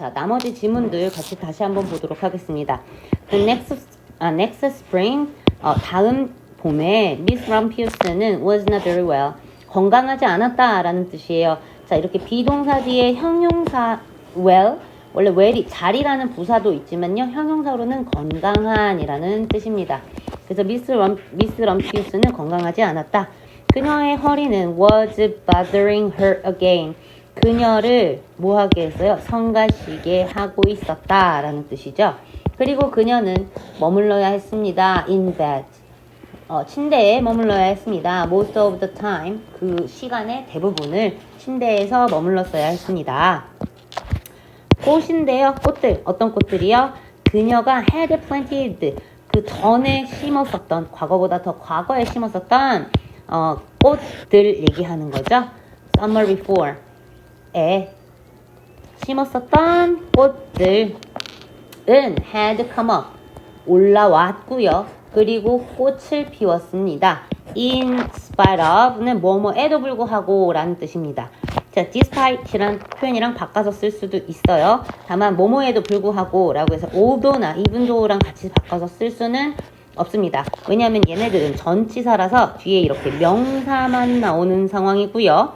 자, 나머지 지문들 같이 다시 한번 보도록 하겠습니다. The next, 아, next spring, 어, 다음 봄에 Miss Rampius는 was not very well. 건강하지 않았다라는 뜻이에요. 자, 이렇게 비동사 뒤에 형용사 well, 원래 well이 잘이라는 부사도 있지만요. 형용사로는 건강한이라는 뜻입니다. 그래서 미스 럼, 미스 럼피우스는 건강하지 않았다. 그녀의 허리는 was bothering her again. 그녀를 뭐하게 했어요? 성가시게 하고 있었다라는 뜻이죠. 그리고 그녀는 머물러야 했습니다. in bed. 어, 침대에 머물러야 했습니다. most of the time. 그 시간의 대부분을 침대에서 머물렀어야 했습니다. 꽃인데요. 꽃들. 어떤 꽃들이요? 그녀가 had planted. 그 전에 심었었던, 과거보다 더 과거에 심었었던, 어, 꽃들 얘기하는 거죠. summer before. 에 심었었던 꽃들은 had come up. 올라왔고요. 그리고 꽃을 피웠습니다. In spite of는 뭐뭐에도 불구하고 라는 뜻입니다. 자, despite이란 표현이랑 바꿔서 쓸 수도 있어요. 다만 뭐뭐에도 불구하고 라고 해서 although나 even though랑 같이 바꿔서 쓸 수는 없습니다. 왜냐하면 얘네들은 전치사라서 뒤에 이렇게 명사만 나오는 상황이고요.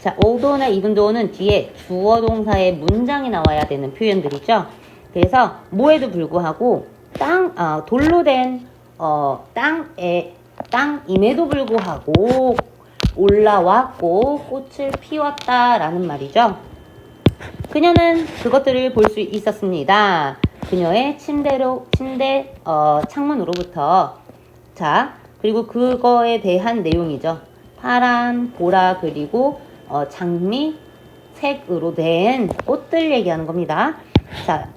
자, although나 even though는 뒤에 주어 동사의 문장이 나와야 되는 표현들이죠. 그래서 뭐에도 불구하고 땅, 아, 돌로 된 어, 땅에 땅임에도 불구하고 올라왔고 꽃을 피웠다라는 말이죠. 그녀는 그것들을 볼 수 있었습니다. 그녀의 침대로 침대 어, 창문으로부터 자 그리고 그거에 대한 내용이죠. 파란, 보라 그리고 어, 장미 색으로 된 꽃들 얘기하는 겁니다. 자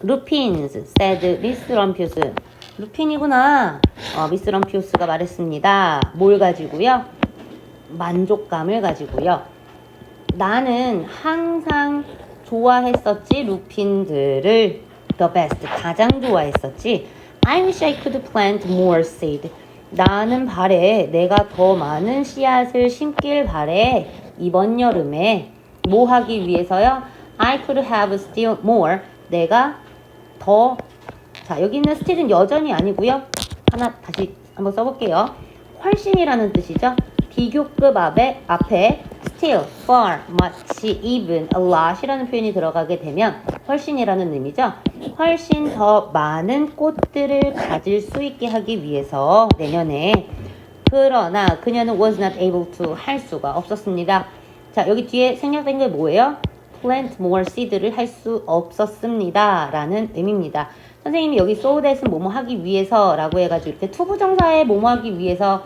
루핀스 said 미스 럼퓨스 루핀이구나 어, 미스 럼퓨스가 말했습니다. 뭘 가지고요? 만족감을 가지고요. 나는 항상 좋아했었지 루핀들을 the best 가장 좋아했었지. I wish I could plant more seed. 나는 바래 내가 더 많은 씨앗을 심길 바래 이번 여름에 뭐 하기 위해서요? I could have still more. 내가 더 자, 여기 있는 still은 여전히 아니고요. 하나 다시 한번 써볼게요. 훨씬이라는 뜻이죠. 비교급 앞에, 앞에 still, far, much, even, a lot이라는 표현이 들어가게 되면 훨씬이라는 의미죠. 훨씬 더 많은 꽃들을 가질 수 있게 하기 위해서 내년에 그러나 그녀는 was not able to 할 수가 없었습니다. 자, 여기 뒤에 생략된 게 뭐예요? plant more seed를 할 수 없었습니다. 라는 의미입니다. 선생님이 여기 so that은 뭐뭐 하기 위해서 라고 해가지고 이렇게 투부정사에 뭐뭐 하기 위해서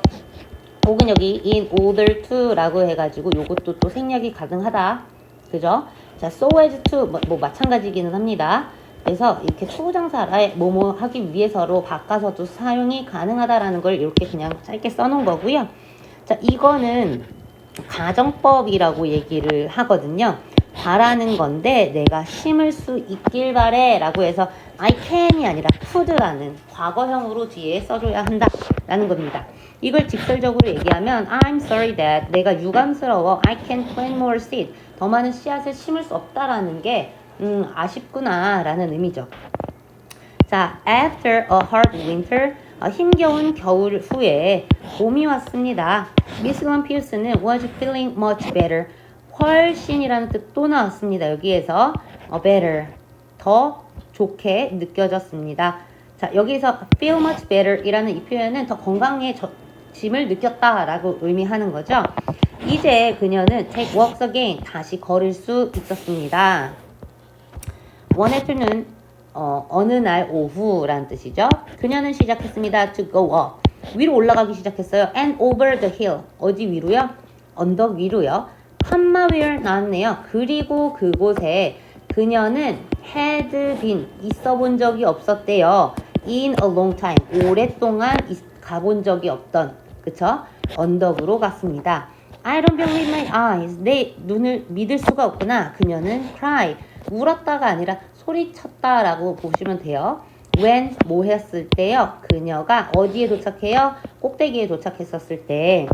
혹은 여기 in order to 라고 해가지고 요것도 또 생략이 가능하다. 그죠? 자, so as to 뭐, 뭐 마찬가지기는 합니다. 그래서 이렇게 투부정사에 뭐뭐 하기 위해서로 바꿔서도 사용이 가능하다라는 걸 이렇게 그냥 짧게 써놓은 거고요. 자, 이거는 가정법이라고 얘기를 하거든요. 바라는 건데 내가 심을 수 있길 바래 라고 해서 I can이 아니라 could라는 과거형으로 뒤에 써줘야 한다 라는 겁니다. 이걸 직설적으로 얘기하면 I'm sorry that 내가 유감스러워 I can't plant more seed 더 많은 씨앗을 심을 수 없다라는 게 음, 아쉽구나 라는 의미죠. 자, after a hard winter 어, 힘겨운 겨울 후에 봄이 왔습니다. 미스 원 피어스는 was feeling much better. 훨씬이라는 뜻또 나왔습니다. 여기에서 어, better 더 좋게 느껴졌습니다. 자 여기서 feel much better 이라는 이 표현은 더 건강해 짐을 느꼈다라고 의미하는 거죠. 이제 그녀는 take walks again 다시 걸을 수 있었습니다. one afternoon 어, 어느 날 오후라는 뜻이죠. 그녀는 시작했습니다. to go up 위로 올라가기 시작했어요. and over the hill 어디 위로요? 언덕 위로요. 칸마 위에 나왔네요. 그리고 그곳에 그녀는 had been 있어 본 적이 없었대요. in a long time 오랫동안 있- 가본 적이 없던 그쵸? 언덕으로 갔습니다. I don't believe my eyes. 내 눈을 믿을 수가 없구나. 그녀는 cry. 울었다가 아니라 소리쳤다라고 보시면 돼요. when 뭐 했을 때요? 그녀가 어디에 도착해요? 꼭대기에 도착했었을 때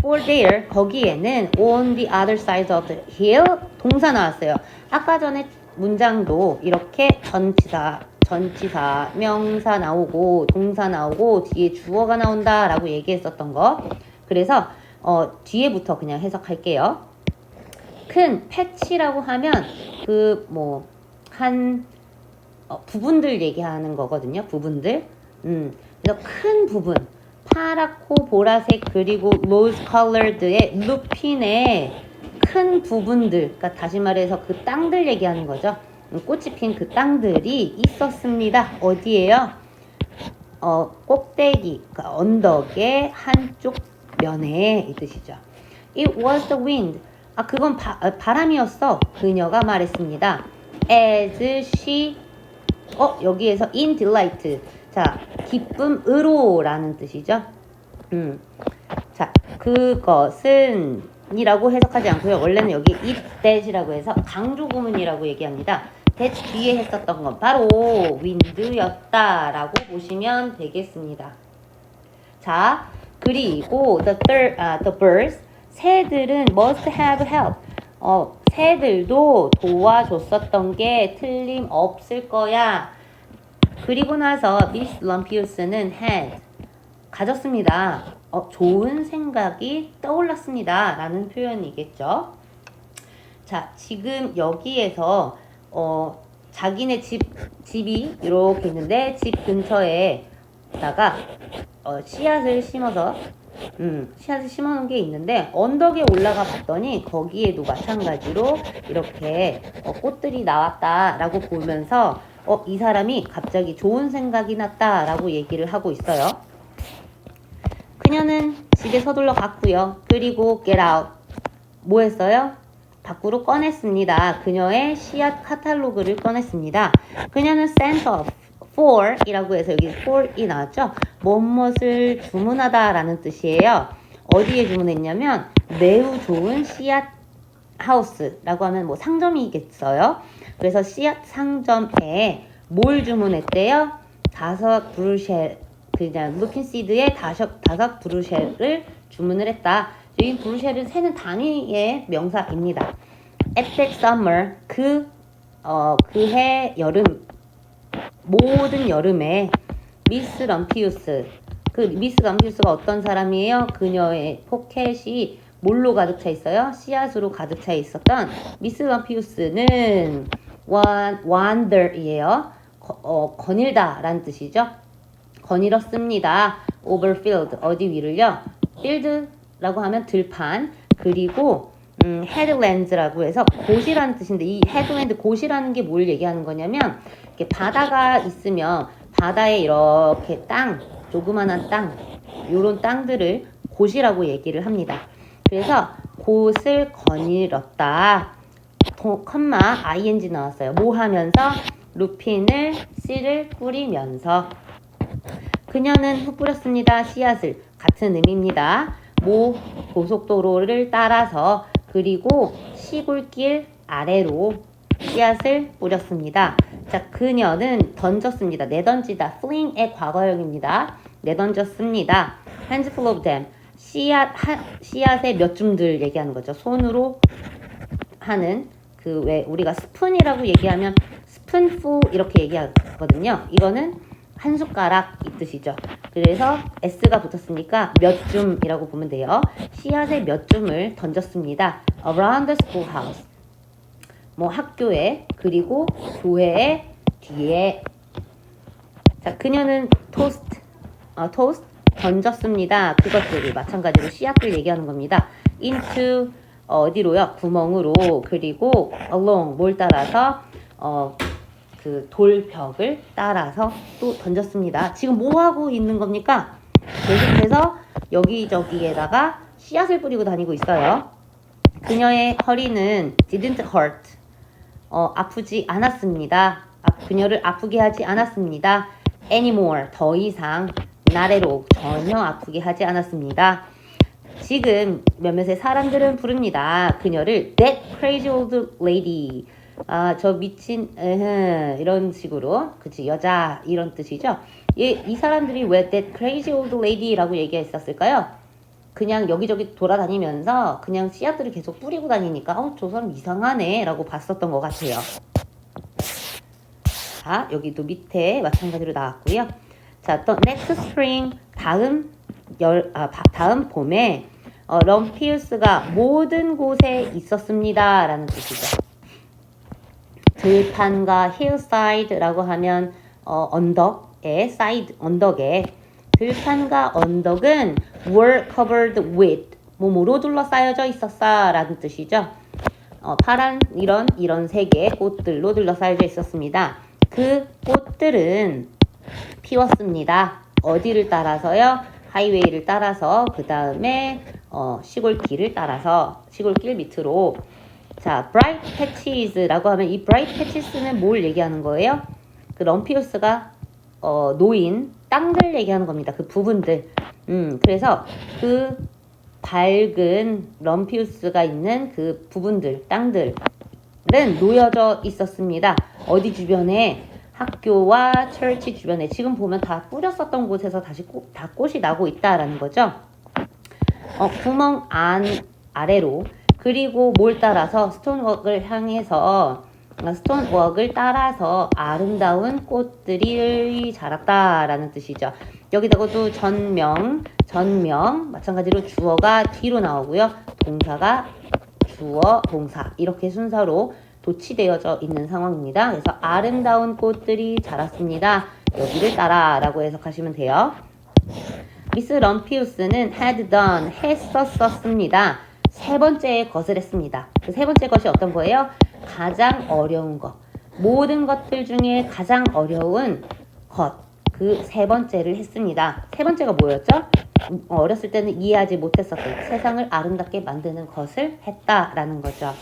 for there 거기에는 on the other side of the hill 동사 나왔어요. 아까 전에 문장도 이렇게 전치사, 전치사, 명사 나오고 동사 나오고 뒤에 주어가 나온다라고 얘기했었던 거. 그래서 어, 뒤에부터 그냥 해석할게요. 큰 패치라고 하면 그 뭐한 어, 부분들 얘기하는 거거든요. 부분들. 음, 그래서 큰 부분. 파랗고 보라색 그리고 로즈 컬러드의 루핀의 큰 부분들, 그러니까 다시 말해서 그 땅들 얘기하는 거죠. 음, 꽃이 핀 그 땅들이 있었습니다. 어디에요? 어, 꼭대기, 그러니까 언덕의 한쪽 면에 이 뜻이죠. It was the wind. 아, 그건 바, 아, 바람이었어. 그녀가 말했습니다. As she, 어, 여기에서 in delight. 자, 기쁨으로라는 뜻이죠. 음. 자, 그것은 이라고 해석하지 않고요. 원래는 여기 it that이라고 해서 강조 구문이라고 얘기합니다. That 뒤에 했었던 건 바로 wind였다라고 보시면 되겠습니다. 자, 그리고 the third, 아, the birds 새들은 must have help. 어, 새들도 도와줬었던 게 틀림없을 거야. 그리고 나서 미스 럼피우스는 had 가졌습니다. 어, 좋은 생각이 떠올랐습니다. 라는 표현이겠죠. 자, 지금 여기에서 어, 자기네 집, 집이 이렇게 있는데 집 근처에다가 어, 씨앗을 심어서 음, 씨앗을 심어놓은 게 있는데 언덕에 올라가 봤더니 거기에도 마찬가지로 이렇게 어, 꽃들이 나왔다라고 보면서 어, 이 사람이 갑자기 좋은 생각이 났다라고 얘기를 하고 있어요. 그녀는 집에 서둘러 갔고요. 그리고 get out. 뭐 했어요? 밖으로 꺼냈습니다. 그녀의 씨앗 카탈로그를 꺼냈습니다. 그녀는 sent off for 이라고 해서 여기 for이 나왔죠? 무엇을 주문하다 라는 뜻이에요. 어디에 주문했냐면 매우 좋은 씨앗 하우스라고 하면 뭐 상점이겠어요. 그래서 씨앗 상점에 뭘 주문했대요? 다섯 브루쉘 그냥 루핀 시드의 다섯 다섯 브루쉘을 주문을 했다. 이 브루쉘은 세는 단위의 명사입니다. epic summer 그 어, 그해 여름 모든 여름에 미스 럼피우스 그 미스 럼피우스가 어떤 사람이에요? 그녀의 포켓이 뭘로 가득 차 있어요? 씨앗으로 가득 차 있었던 미스 럼피우스는 wan, wander이에요. 거, 어, 거닐다 라는 뜻이죠. 거닐었습니다. overfield 어디 위를요? field 라고 하면 들판 그리고 음, headlands라고 해서 곳이라는 뜻인데 이 headland 곳이라는 게 뭘 얘기하는 거냐면 이렇게 바다가 있으면 바다에 이렇게 땅 조그만한 땅 요런 땅들을 곳이라고 얘기를 합니다. 그래서 곳을 거닐었다. 도, 컴마 ing 나왔어요. 뭐 하면서 루핀을 씨를 뿌리면서 그녀는 흩뿌렸습니다. 씨앗을 같은 의미입니다. 모 고속도로를 따라서 그리고 시골길 아래로 씨앗을 뿌렸습니다. 자, 그녀는 던졌습니다. 내던지다. fling의 과거형입니다. 내던졌습니다. hands full of them. 씨앗, 하, 씨앗의 몇 줌들 얘기하는 거죠. 손으로 하는 그 왜 우리가 스푼이라고 얘기하면 스푼풀 이렇게 얘기하거든요. 이거는 한 숟가락 이 뜻이죠. 그래서 S가 붙었으니까 몇 줌이라고 보면 돼요. 씨앗의 몇 줌을 던졌습니다. Around the schoolhouse. 뭐 학교에 그리고 교회의 뒤에 자 그녀는 토스트 어, 토스트 던졌습니다. 그것들이 마찬가지로 씨앗들 얘기하는 겁니다. into 어, 어디로요? 구멍으로 그리고 along 뭘 따라서 어, 그 돌벽을 따라서 또 던졌습니다. 지금 뭐 하고 있는 겁니까? 계속해서 여기저기에다가 씨앗을 뿌리고 다니고 있어요. 그녀의 허리는 didn't hurt. 어, 아프지 않았습니다. 아, 그녀를 아프게 하지 않았습니다. anymore. 더 이상 나래로 전혀 아프게 하지 않았습니다. 지금 몇몇의 사람들은 부릅니다. 그녀를 that crazy old lady. 아, 저 미친 에헤, 이런 식으로 그치 여자 이런 뜻이죠. 이, 이 사람들이 왜 that crazy old lady라고 얘기했었을까요? 그냥 여기저기 돌아다니면서 그냥 씨앗들을 계속 뿌리고 다니니까 어, 저 사람 이상하네 라고 봤었던 것 같아요. 자, 여기도 밑에 마찬가지로 나왔고요. 자, 또 next spring 다음 열 아, 바- 다음 봄에 어, 럼피우스가 모든 곳에 있었습니다 라는 뜻이죠. 들판과 hillside라고 하면 어, 언덕에 side 언덕에 들판과 언덕은 were covered with 몸으로 둘러싸여져 있었어라는 뜻이죠. 어, 파란 이런 이런 색의 꽃들로 둘러싸여져 있었습니다. 그 꽃들은 피웠습니다. 어디를 따라서요? 하이웨이를 따라서 그 다음에 어, 시골길을 따라서 시골길 밑으로 자, bright patches라고 하면 이 bright patches는 뭘 얘기하는 거예요? 그 럼피우스가 어, 놓인 땅들 얘기하는 겁니다. 그 부분들. 음, 그래서 그 밝은 럼피우스가 있는 그 부분들, 땅들은 놓여져 있었습니다. 어디 주변에 학교와 철치 주변에 지금 보면 다 뿌렸었던 곳에서 다시 꽃, 다 꽃이 나고 있다라는 거죠. 어, 구멍 안 아래로 그리고 뭘 따라서 스톤웍을 향해서 어, 스톤웍을 따라서 아름다운 꽃들이 자랐다라는 뜻이죠. 여기다가도 전명, 전명 마찬가지로 주어가 뒤로 나오고요. 동사가 주어, 동사 이렇게 순서로 도치되어져 있는 상황입니다. 그래서 아름다운 꽃들이 자랐습니다. 여기를 따라라고 해석하시면 돼요. 미스 럼피우스는 had done 했었었습니다. 세 번째 것을 했습니다. 그 세 번째 것이 어떤 거예요? 가장 어려운 것. 모든 것들 중에 가장 어려운 것. 그 세 번째를 했습니다. 세 번째가 뭐였죠? 음, 어렸을 때는 이해하지 못했었던 세상을 아름답게 만드는 것을 했다라는 거죠.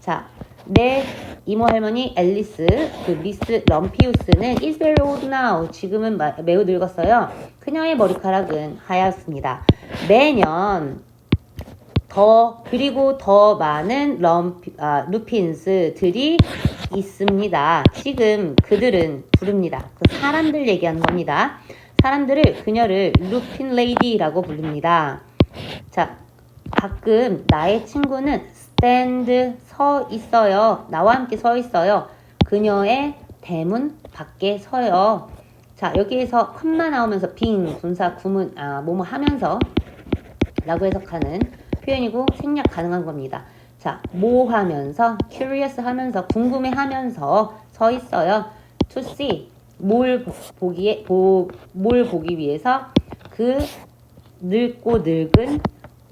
자, 내 이모 할머니 앨리스, 그 미스 럼피우스는 is very old now. 지금은 마- 매우 늙었어요. 그녀의 머리카락은 하얗습니다. 매년 더 그리고 더 많은 럼피, 아, 루핀스들이 있습니다. 지금 그들은 부릅니다. 그 사람들 얘기하는 겁니다. 사람들을 그녀를 루핀 레이디라고 부릅니다. 자, 가끔 나의 친구는 stand 서 있어요. 나와 함께 서 있어요. 그녀의 대문 밖에 서요. 자, 여기에서 컴마 나오면서 빙 분사 구문 아 뭐뭐 하면서 라고 해석하는 표현이고 생략 가능한 겁니다. 자, 뭐 하면서 curious 하면서 궁금해 하면서 서 있어요. to see 뭘 보- 보기에 보, 뭘 보기 위해서 그 늙고 늙은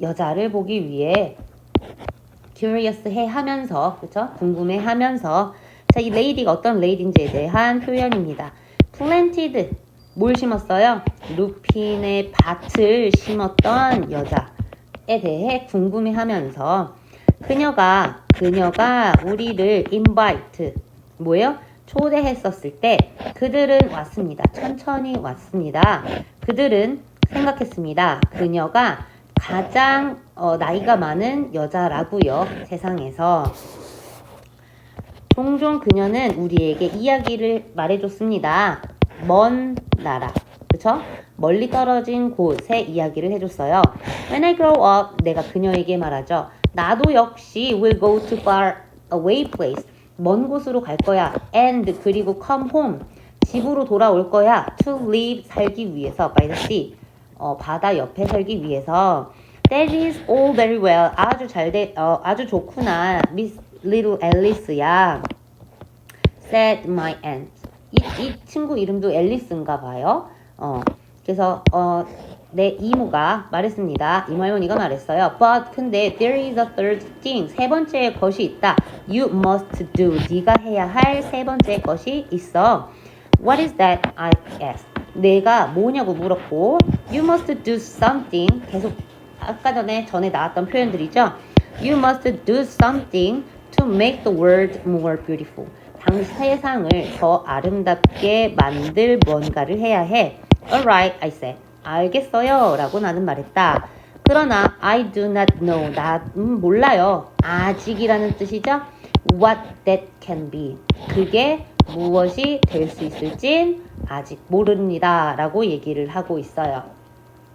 여자를 보기 위해 curious 해 하면서 그쵸 궁금해 하면서 자, 이 lady가 어떤 lady인지에 대한 표현입니다. planted 뭘 심었어요? 루핀의 밭을 심었던 여자에 대해 궁금해 하면서 그녀가 그녀가 우리를 invite 뭐예요? 초대했었을 때 그들은 왔습니다. 천천히 왔습니다. 그들은 생각했습니다. 그녀가 가장 어, 나이가 많은 여자라고요. 세상에서 종종 그녀는 우리에게 이야기를 말해줬습니다. 먼 나라, 그쵸? 멀리 떨어진 곳의 이야기를 해줬어요. When I grow up, 내가 그녀에게 말하죠. 나도 역시 will go to far away place. 먼 곳으로 갈 거야. And 그리고 come home. 집으로 돌아올 거야. To live 살기 위해서 by the sea. 어, 바다 옆에 살기 위해서. That is all very well. 아주 잘 돼, 어, 아주 좋구나. Miss Little Alice야. said my aunt. 이, 이 친구 이름도 앨리스인가 봐요. 어, 그래서 어, 내 이모가 말했습니다. 이모 할머니가 말했어요. But 근데 there is a third thing. 세 번째 것이 있다. You must do. 네가 해야 할 세 번째 것이 있어. What is that? I asked. 내가 뭐냐고 물었고 You must do something. 계속 아까 전에 전에 나왔던 표현들이죠. You must do something to make the world more beautiful. 당 세상을 더 아름답게 만들 뭔가를 해야 해. Alright, I said. 알겠어요. 라고 나는 말했다. 그러나 I do not know. 나 음, 몰라요. 아직이라는 뜻이죠. What that can be. 그게 무엇이 될 수 있을진 아직 모릅니다. 라고 얘기를 하고 있어요.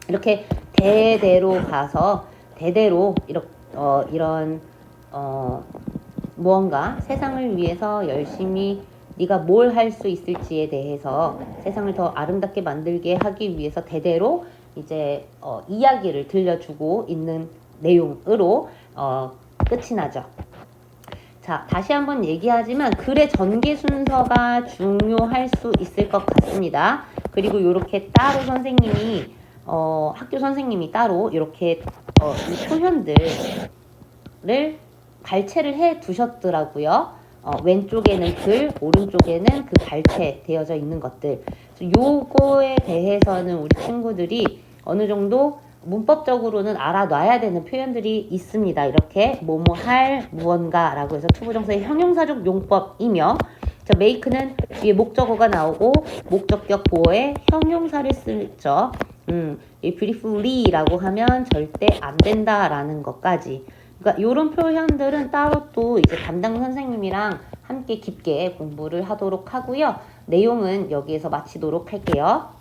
이렇게 대대로 가서 대대로 이렇게 어, 이런 어, 무언가 세상을 위해서 열심히 네가 뭘 할 수 있을지에 대해서 세상을 더 아름답게 만들게 하기 위해서 대대로 이제 어, 이야기를 들려주고 있는 내용으로 어, 끝이 나죠. 자, 다시 한번 얘기하지만 글의 전개 순서가 중요할 수 있을 것 같습니다. 그리고 이렇게 따로 선생님이 어, 학교 선생님이 따로 이렇게 어, 이 표현들을 발췌를 해 두셨더라고요. 어, 왼쪽에는 글, 오른쪽에는 그 발췌 되어져 있는 것들. 요거에 대해서는 우리 친구들이 어느 정도 문법적으로는 알아놔야 되는 표현들이 있습니다. 이렇게 뭐뭐 할 무언가라고 해서 투부정사의 형용사적 용법이며 자, make는 뒤에 목적어가 나오고 목적격 보어에 형용사를 쓰죠. 음, 이 beautifully라고 하면 절대 안 된다라는 것까지. 그러니까 이런 표현들은 따로 또 이제 담당 선생님이랑 함께 깊게 공부를 하도록 하고요. 내용은 여기에서 마치도록 할게요.